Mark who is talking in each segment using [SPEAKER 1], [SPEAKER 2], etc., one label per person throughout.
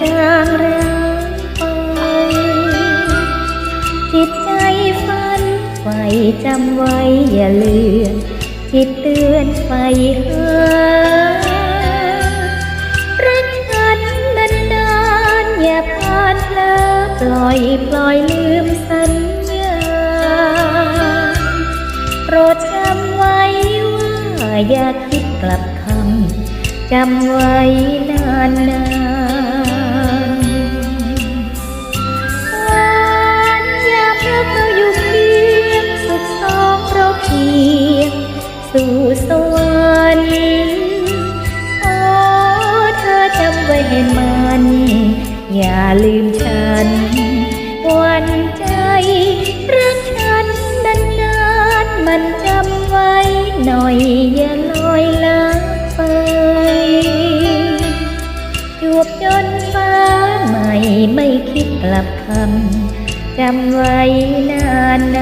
[SPEAKER 1] จางร้างไป จิตใจฝันไฟจำไว้อย่าเลือน จิตเตือนไฟหารักกันนานๆอย่าพลาดเลอปล่อยปล่อยลืมสัญญา โปรดจำไว้ว่าอย่าคิดกลับคำจำไว้นานนา สู่สวรรค์ขอเธอจำไว้ให้มัน อย่าลืมฉัน วันใจรักฉันนานๆมันจำไว้หน่อยอย่าลอยละไปจวบจนฟ้าใหม่ไม่คิดกลับคำจำไว้นานน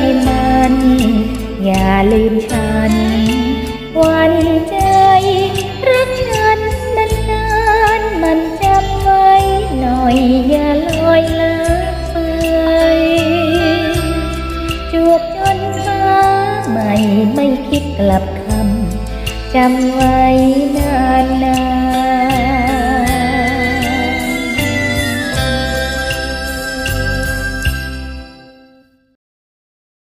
[SPEAKER 1] ให้มัน อย่าลืมฉัน วันใจรักฉันนานๆมันจำไว้หน่อยอย่าลอยละไปจวบจนฟ้าใหม่ไม่คิดกลับคำจำไว้นานนาน